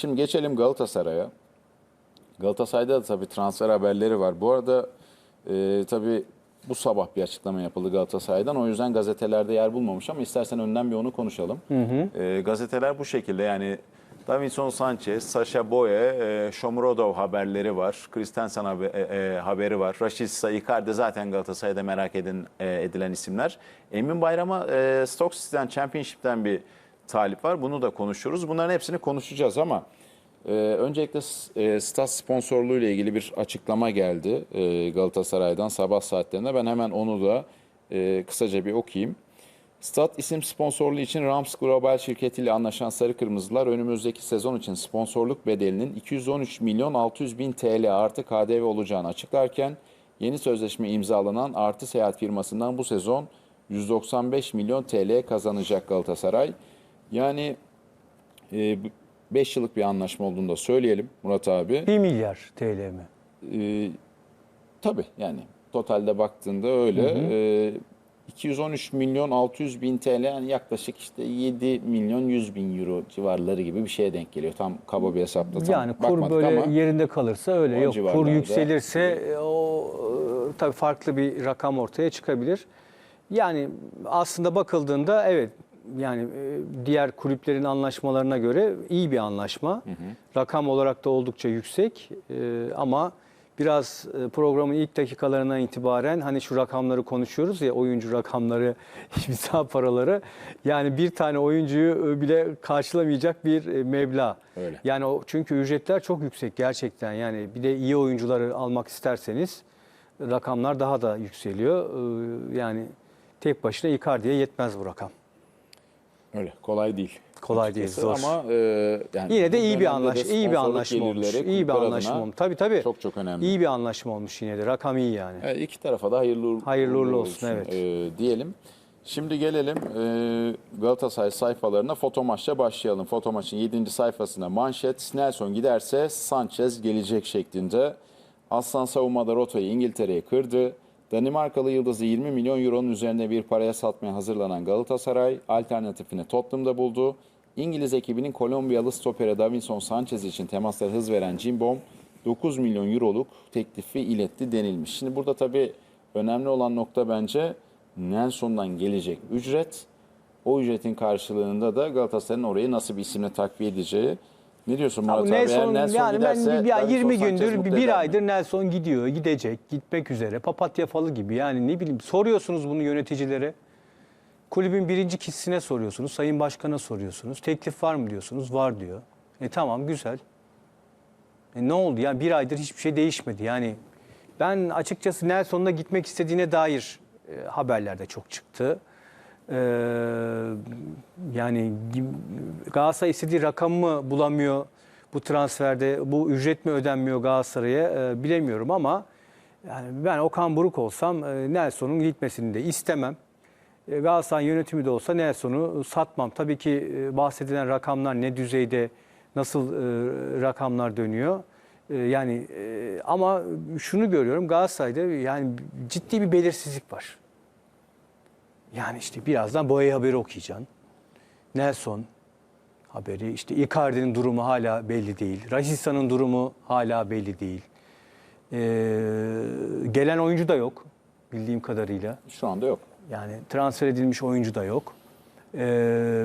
şimdi geçelim Galatasaray'a. Galatasaray'da da tabii transfer haberleri var. Bu arada e, tabii bu sabah bir açıklama yapıldı Galatasaray'dan. O yüzden gazetelerde yer bulmamış ama istersen önden bir onu konuşalım. E, gazeteler bu şekilde yani Davinson Sanchez, Sasha Boye, e, Shomurodov haberleri var. Christensen haber- e, e, haberi var. Rashica Icardi zaten Galatasaray'da merak edin, e, edilen isimler. Emin Bayram'a e, Stoke City'den, Championship'ten bir talip var. Bunu da konuşuyoruz. Bunların hepsini konuşacağız ama ee, öncelikle e, stat sponsorluğu ile ilgili bir açıklama geldi e, Galatasaray'dan sabah saatlerinde. Ben hemen onu da e, kısaca bir okuyayım. Stat isim sponsorluğu için Rams Global şirketiyle anlaşan Sarı Kırmızılar önümüzdeki sezon için sponsorluk bedelinin 213 milyon 600 bin TL artı KDV olacağını açıklarken yeni sözleşme imzalanan Artı Seyahat firmasından bu sezon 195 milyon TL kazanacak Galatasaray. Yani 5 yıllık bir anlaşma olduğunu da söyleyelim Murat abi. 1 milyar TL mi? Ee, tabii yani totalde baktığında öyle. Ee, 213 milyon 600 bin TL yani yaklaşık işte 7 milyon 100 bin euro civarları gibi bir şeye denk geliyor. Tam kaba bir hesapla tam Yani kur böyle ama yerinde kalırsa öyle. Yok kur civarlarda. yükselirse e, o e, tabii farklı bir rakam ortaya çıkabilir. Yani aslında bakıldığında evet yani e, diğer kulüplerin anlaşmalarına göre iyi bir anlaşma. Rakam olarak da oldukça yüksek E, ama biraz e, programın ilk dakikalarından itibaren hani şu rakamları konuşuyoruz ya oyuncu rakamları, imza paraları. Yani bir tane oyuncuyu bile karşılamayacak bir meblağ. Öyle. Yani o çünkü ücretler çok yüksek gerçekten. Yani bir de iyi oyuncuları almak isterseniz rakamlar daha da yükseliyor. Yani tek başına Icardi'ye yetmez bu rakam. Öyle kolay değil. Kolay değil, zor. Ama e, yani Yine de iyi bir dönemde anlaş de iyi bir anlaşma olmuş. İyi bir anlaşma olmuş. Tabii tabii. Çok çok önemli. İyi bir anlaşma olmuş yine de. Rakam iyi yani. Evet, iki tarafa da hayırlı, Hayırlı uğurlu uğurlu olsun, evet. e, diyelim. Şimdi gelelim e, Galatasaray sayfalarına foto maçla başlayalım. Foto maçın 7. sayfasında manşet Nelson giderse Sanchez gelecek şeklinde. Aslan savunmada rotayı İngiltere'ye kırdı. Danimarkalı yıldızı 20 milyon euronun üzerinde bir paraya satmaya hazırlanan Galatasaray alternatifini Tottenham'da buldu. İngiliz ekibinin Kolombiyalı stopere Davinson Sanchez için temaslara hız veren Cimbom 9 milyon euroluk teklifi iletti denilmiş. Şimdi burada tabii önemli olan nokta bence Nelson'dan gelecek ücret. O ücretin karşılığında da Galatasaray'ın orayı nasıl bir isimle takviye edeceği. Ne diyorsun Murat abi? Nelson, Nelson yani giderse ben bir- ya Davinson 20 Sanchez gündür bir mi? aydır Nelson gidiyor, gidecek, gitmek üzere. Papatya falı gibi. Yani ne bileyim soruyorsunuz bunu yöneticilere. Kulübün birinci kişisine soruyorsunuz, sayın başkana soruyorsunuz. Teklif var mı diyorsunuz, var diyor. E tamam güzel. E ne oldu ya bir aydır hiçbir şey değişmedi. Yani ben açıkçası Nelson'un da gitmek istediğine dair e, haberler de çok çıktı. Ee, yani Galatasaray istediği rakamı bulamıyor bu transferde. Bu ücret mi ödenmiyor Galatasaray'a e, bilemiyorum ama yani ben Okan Buruk olsam e, Nelson'un gitmesini de istemem. E, Galatasaray yönetimi de olsa Nelson'u satmam. Tabii ki e, bahsedilen rakamlar ne düzeyde, nasıl e, rakamlar dönüyor. E, yani e, ama şunu görüyorum Galatasaray'da yani ciddi bir belirsizlik var. Yani işte birazdan Boya haberi okuyacaksın. Nelson haberi, işte Icardi'nin durumu hala belli değil. Rajista'nın durumu hala belli değil. Ee, gelen oyuncu da yok bildiğim kadarıyla. Şu anda yok. Yani transfer edilmiş oyuncu da yok. Ee,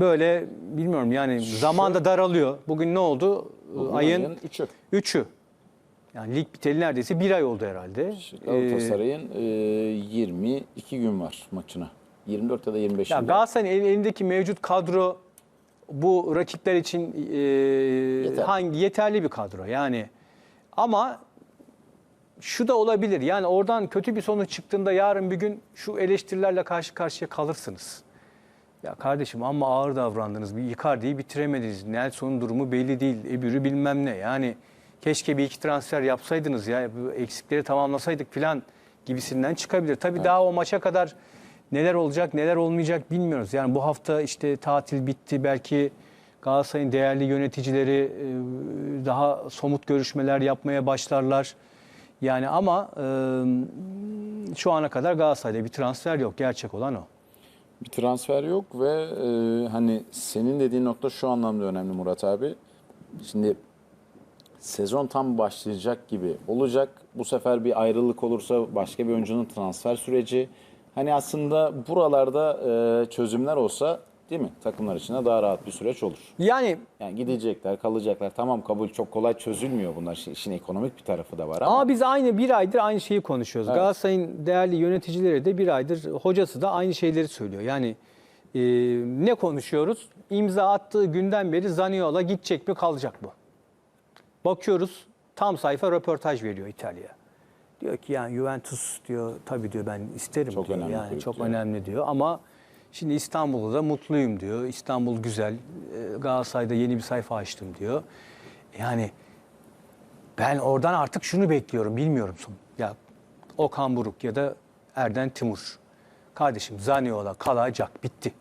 böyle bilmiyorum yani zaman da daralıyor. Bugün ne oldu? Bugün ayın 3'ü. 3'ü. Yani lig biteli neredeyse bir ay oldu herhalde. Ee, Galatasaray'ın e, 22 gün var maçına. 24 ya da 25 Ya Galatasaray'ın el- elindeki mevcut kadro bu rakipler için e, hangi yeterli bir kadro yani. Ama şu da olabilir. Yani oradan kötü bir sonuç çıktığında yarın bir gün şu eleştirilerle karşı karşıya kalırsınız. Ya kardeşim ama ağır davrandınız. Bir Icardi'yi bitiremediniz. Nelson'un durumu belli değil. Ebürü bilmem ne. Yani keşke bir iki transfer yapsaydınız ya. Bu eksikleri tamamlasaydık filan gibisinden çıkabilir. Tabii daha o maça kadar neler olacak neler olmayacak bilmiyoruz. Yani bu hafta işte tatil bitti. Belki Galatasaray'ın değerli yöneticileri e, daha somut görüşmeler yapmaya başlarlar. Yani ama e, şu ana kadar Galatasaray'da bir transfer yok. Gerçek olan o. Bir transfer yok ve e, hani senin dediğin nokta şu anlamda önemli Murat abi. Şimdi sezon tam başlayacak gibi olacak. Bu sefer bir ayrılık olursa başka bir oyuncunun transfer süreci. Hani aslında buralarda e, çözümler olsa değil mi? Takımlar için de daha rahat bir süreç olur. Yani Yani gidecekler, kalacaklar. Tamam kabul çok kolay çözülmüyor bunlar. İşin- İşin ekonomik bir tarafı da var ama. Ama biz aynı bir aydır aynı şeyi konuşuyoruz. Galatasaray'ın değerli yöneticileri de bir aydır hocası da aynı şeyleri söylüyor. Yani e, ne konuşuyoruz? İmza attığı günden beri Zaniola gidecek mi kalacak mı? Bakıyoruz tam sayfa röportaj veriyor İtalya. Diyor ki yani Juventus diyor tabii diyor ben isterim Çok diyor. önemli yani çok diyor. önemli diyor ama şimdi İstanbul'da da mutluyum diyor. İstanbul güzel. e, Galatasaray'da yeni bir sayfa açtım diyor. Yani ben oradan artık şunu bekliyorum, bilmiyorum. Ya Okan Buruk ya da Erden Timur. Kardeşim Zaniola kalacak, bitti.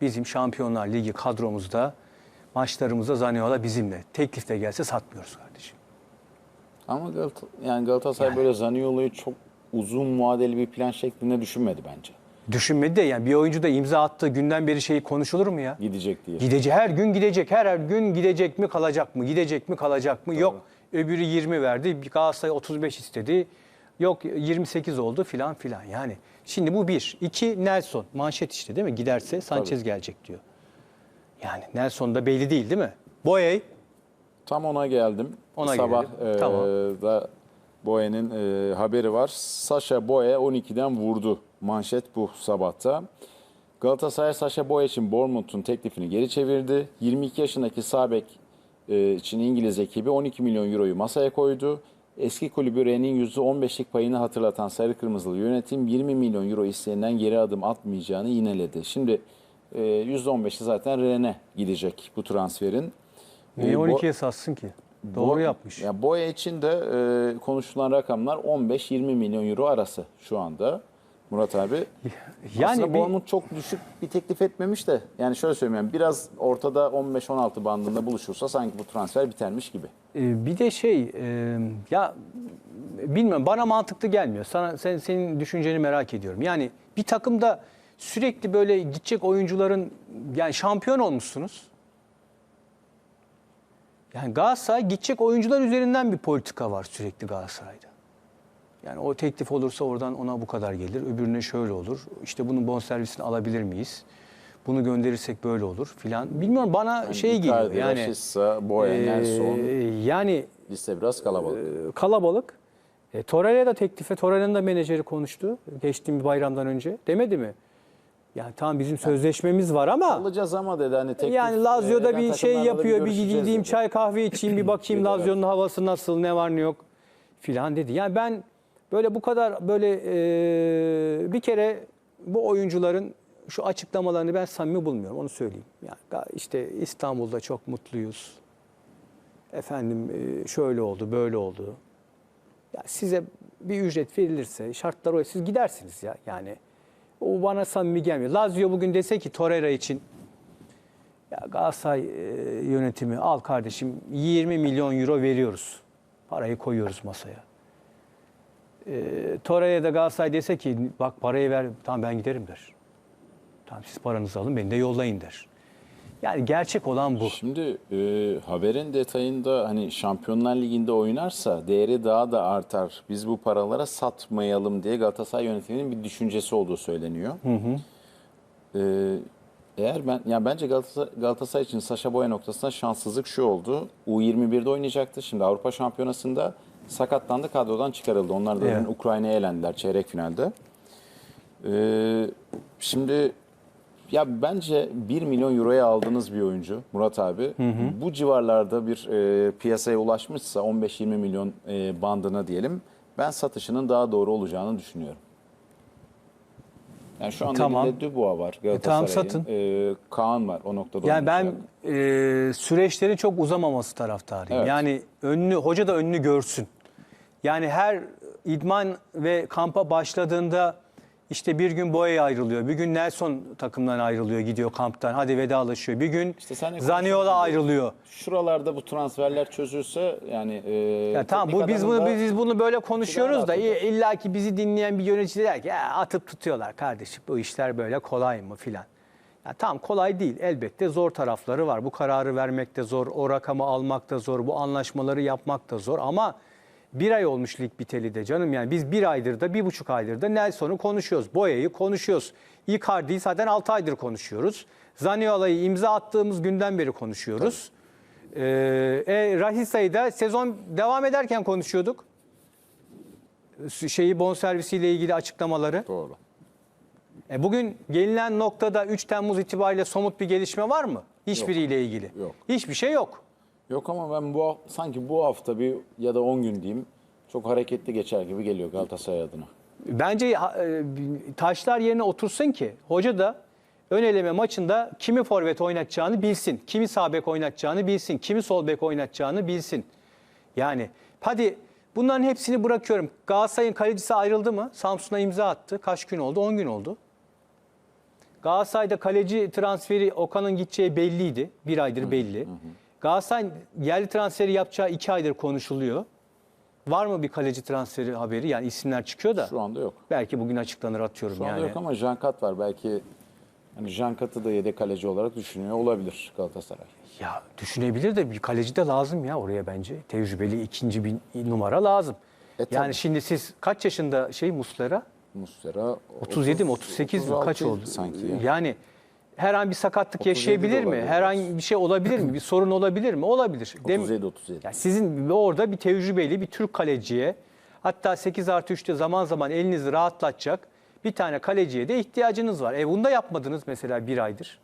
Bizim Şampiyonlar Ligi kadromuzda, maçlarımızda Zaniola bizimle. Teklif de gelse satmıyoruz kardeşim. Ama Galata, yani Galatasaray böyle Zaniolo'yu çok uzun vadeli bir plan şeklinde düşünmedi bence. Düşünmedi de yani bir oyuncu da imza attığı günden beri şeyi konuşulur mu ya? Gidecek diye. Gidecek, her gün gidecek, her, her gün gidecek mi kalacak mı, gidecek mi kalacak mı? Yok öbürü 20 verdi, Galatasaray 35 istedi. Yok 28 oldu filan filan yani. Şimdi bu bir. İki Nelson manşet işte değil mi? Giderse Sanchez gelecek diyor. Yani Nelson da belli değil değil mi? Boyey Tam ona geldim. Ona Sabah gelelim. e, Tamam. da Boye'nin e, haberi var. Sasha Boye 12'den vurdu. Manşet bu sabahta. Galatasaray Sasha Boye için Bournemouth'un teklifini geri çevirdi. 22 yaşındaki Sabek e, için İngiliz ekibi 12 milyon euroyu masaya koydu. Eski kulübü Rennes'in %15'lik payını hatırlatan Sarı Kırmızılı yönetim 20 milyon euro isteyenden geri adım atmayacağını yineledi. Şimdi e, %15'i zaten Rennes'e gidecek bu transferin. Niye E, Bo- 12'ye satsın ki? Doğru Bo- yapmış. Ya Boya için de e, konuşulan rakamlar 15-20 milyon euro arası şu anda. Murat abi. Yani Aslında bir- Bournemouth çok düşük bir teklif etmemiş de. Yani şöyle söyleyeyim yani biraz ortada 15-16 bandında buluşursa sanki bu transfer bitermiş gibi. Ee, bir de şey e, ya bilmiyorum bana mantıklı gelmiyor. Sana sen senin düşünceni merak ediyorum. Yani bir takımda sürekli böyle gidecek oyuncuların yani şampiyon olmuşsunuz. Yani Galatasaray gidecek oyuncular üzerinden bir politika var sürekli Galatasaray'da. Yani o teklif olursa oradan ona bu kadar gelir. Öbürüne şöyle olur. İşte bunun bonservisini alabilir miyiz? Bunu gönderirsek böyle olur filan. Bilmiyorum bana şey geliyor yani. Rashica, Boya, Ee, Nelson yani liste biraz kalabalık. e, kalabalık. E, Torreira da teklife, Torreira'nın da menajeri konuştu. Geçtiğim bayramdan önce. Demedi mi? Yani tamam bizim sözleşmemiz var ama Alacağız ama dedi hani teklif. yani Lazio'da e, bir şey takımlarla yapıyor. Bir görüşeceğiz gideyim dedi. çay kahve içeyim bir bakayım Lazio'nun havası nasıl, ne var ne yok filan dedi. Yani ben böyle bu kadar böyle e, bir kere bu oyuncuların şu açıklamalarını ben samimi bulmuyorum onu söyleyeyim. Yani ga- işte İstanbul'da çok mutluyuz. Efendim e, şöyle oldu, böyle oldu. Ya size bir ücret verilirse, şartlar o siz gidersiniz ya. Yani o bana samimi gelmiyor. Lazio bugün dese ki Torreira için ya Galatasaray e, yönetimi al kardeşim 20 milyon euro veriyoruz. Parayı koyuyoruz masaya. E, Torreira da Galatasaray dese ki bak parayı ver tamam ben giderim der. Tamam siz paranızı alın beni de yollayın der. Yani gerçek olan bu. Şimdi e, haberin detayında hani Şampiyonlar Ligi'nde oynarsa değeri daha da artar. Biz bu paralara satmayalım diye Galatasaray yönetiminin bir düşüncesi olduğu söyleniyor. E, eğer ben yani bence Galatasaray, Galatasaray için Saşa Boya noktasında şanssızlık şu oldu. U21'de oynayacaktı. Şimdi Avrupa Şampiyonası'nda sakatlandı kadrodan çıkarıldı. Onlar da Evet. Ukrayna'ya elendiler çeyrek finalde. E, şimdi ya bence 1 milyon euroya aldığınız bir oyuncu Murat abi. Bu civarlarda bir e, piyasaya ulaşmışsa 15-20 milyon e, bandına diyelim. Ben satışının daha doğru olacağını düşünüyorum. Yani şu anda Tamam. elinde Dubois var Galatasaray'ın. tamam, satın. E, Kaan var o noktada Yani ben e, süreçlerin çok uzamaması taraftarıyım. Evet. Yani önünü hoca da önünü görsün. Yani her idman ve kampa başladığında işte bir gün Boya ayrılıyor, bir gün Nelson takımdan ayrılıyor, gidiyor kamptan. Hadi vedalaşıyor. Bir gün İşte Zaniola ayrılıyor. Şuralarda bu transferler çözülse yani e, Ya tamam bu biz bunu biz bunu böyle konuşuyoruz da illa ki bizi dinleyen bir yönetici der ki ya atıp tutuyorlar kardeşim bu işler böyle kolay mı filan. Ya tam kolay değil. Elbette zor tarafları var. Bu kararı vermek de zor, o rakamı almak da zor, bu anlaşmaları yapmak da zor. Ama bir ay olmuş lig biteli de canım yani biz bir aydır da bir buçuk aydır da Nelson'u konuşuyoruz. Boya'yı konuşuyoruz. Icardi'yi zaten 6 aydır konuşuyoruz. Zaniola'yı imza attığımız günden beri konuşuyoruz. Ee, e, Rahisa'yı da sezon devam ederken konuşuyorduk. Şeyi bonservisiyle ilgili açıklamaları. Doğru. E bugün gelinen noktada 3 Temmuz itibariyle somut bir gelişme var mı? Hiçbiriyle ilgili. Yok. Hiçbir şey yok. Yok ama ben bu sanki bu hafta bir ya da 10 gün diyeyim çok hareketli geçer gibi geliyor Galatasaray adına. Bence e, taşlar yerine otursun ki hoca da ön eleme maçında kimi forvet oynatacağını bilsin. Kimi sağ bek oynatacağını bilsin. Kimi sol bek oynatacağını bilsin. Yani hadi bunların hepsini bırakıyorum. Galatasaray'ın kalecisi ayrıldı mı? Samsun'a imza attı. Kaç gün oldu? 10 gün oldu. Galatasaray'da kaleci transferi Okan'ın gideceği belliydi. Bir aydır belli. Galatasaray yerli transferi yapacağı iki aydır konuşuluyor. Var mı bir kaleci transferi haberi? Yani isimler çıkıyor da. Şu anda yok. Belki bugün açıklanır atıyorum Şu anda yani. yok ama Jankat var. Belki hani Jankat'ı da yedek kaleci olarak düşünüyor olabilir Galatasaray. Ya düşünebilir de bir kaleci de lazım ya oraya bence. Tecrübeli ikinci bir numara lazım. E, tabii. yani şimdi siz kaç yaşında şey Muslera? Muslera 37 mi 38 mi kaç 36 oldu? sanki ya. Yani her an bir sakatlık 37 de yaşayabilir mi? Herhangi bir şey olabilir mi? Bir sorun olabilir mi? Olabilir. Dem- 37 37. Yani sizin orada bir tecrübeli bir Türk kaleciye hatta 8 artı 3'te zaman zaman elinizi rahatlatacak bir tane kaleciye de ihtiyacınız var. E bunu da yapmadınız mesela bir aydır.